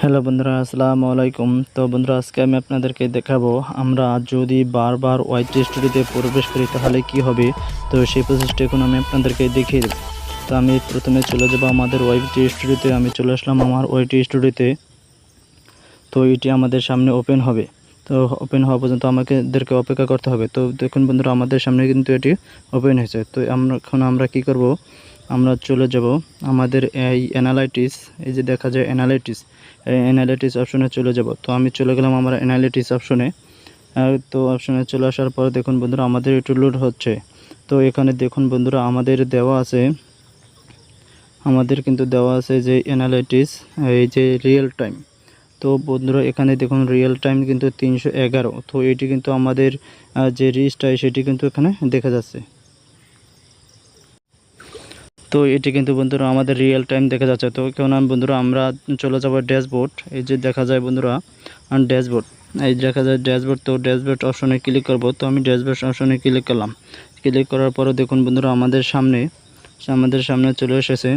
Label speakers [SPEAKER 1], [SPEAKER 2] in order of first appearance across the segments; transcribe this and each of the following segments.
[SPEAKER 1] Hello বন্ধুরা, আসসালামু আলাইকুম। তো বন্ধুরা, আজকে আমি আপনাদেরকে দেখাবো, আমরা যদি বারবার ওয়াইট স্টুডিওতে প্রবেশ করি, তাহলে কি হবে? তো সেই প্রসেসটা এখন আমি আপনাদেরকে দেখিয়ে দেবো। তো আমি প্রথমে চলে যাব আমাদের ওয়াইটি স্টুডিওতে আমি চলে আসলাম আমার ওয়াইটি স্টুডিওতে তো এটি আমাদের সামনে ওপেন হবে। তো ওপেন হওয়া পর্যন্ত আমাদেরকে অপেক্ষা করতে হবে। তো দেখুন বন্ধুরা, আমাদের সামনে কিন্তু এটি ওপেন হয়েছে। তো আমরা এখন আমরা কি করব? আমরা চলে যাব আমাদের এই অ্যানালাইটিস এই যে দেখা যায় অ্যানালাইটিস অ্যানালাইটিস অপশনে চলে যাব। তো আমি চলে গেলাম আমার অ্যানালাইটিস অপশনে তো অপশনে চলে আসার পর দেখুন বন্ধুরা, আমাদের একটু লোড হচ্ছে। তো এখানে দেখুন বন্ধুরা, আমাদের দেওয়া আছে, আমাদের কিন্তু দেওয়া আছে যে অ্যানালাইটিস এই যে রিয়েল টাইম তো বন্ধুরা, এখানে দেখুন রিয়েল টাইম কিন্তু তিনশো এগারো। তো এটি কিন্তু আমাদের যে রিস্টাই সেটি কিন্তু এখানে দেখা যাচ্ছে। তো এটি কিন্তু বন্ধুরা আমাদের রিয়েল টাইম দেখা যাচ্ছে। তো কেন বন্ধুরা আমরা চলে যাব ড্যাশবোর্ড এই যে দেখা যায় বন্ধুরা ড্যাশবোর্ড এই দেখা যায় ড্যাশবোর্ড তো ড্যাশবোর্ড অপশনে ক্লিক করব। তো আমি ড্যাশবোর্ড অপশনে ক্লিক করলাম। ক্লিক করার পরে দেখুন বন্ধুরা আমাদের সামনে আমাদের সামনে চলে এসেছে।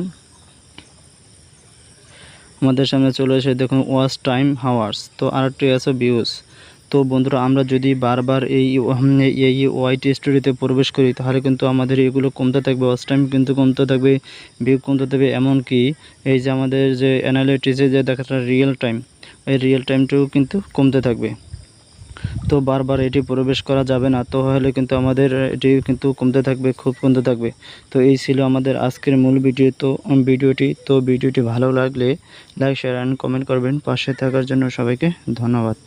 [SPEAKER 1] আমাদের সামনে চলে এসে দেখুন ওয়াচ টাইম হাওয়ার্স তো আর আরেকটি আছে ভিউজ তো বন্ধুরা, আমরা যদি বারবার এই এই ওয়াইটি স্টোরিতে প্রবেশ করি, তাহলে কিন্তু আমাদের এগুলো কমতে থাকবে ওয়াচ টাইম কিন্তু কমতে থাকবে ভিউ কমতে থাকবে, এমনকি এই যে আমাদের যে অ্যানালিটিসে যে দেখাটা রিয়েল টাইম এই রিয়েল টাইমটাও কিন্তু কমতে থাকবে। তো বারবার এটি প্রবেশ করা যাবে না তো হলে কিন্তু আমাদের এটি কিন্তু কমতে থাকবে, খুব কমতে থাকবে। তো এই ছিল আমাদের আজকের মূল ভিডিও তো ভিডিওটি। তো ভিডিওটি ভালো লাগলে লাইক শেয়ার অ্যান্ড কমেন্ট করবেন। পাশে থাকার জন্য সবাইকে ধন্যবাদ।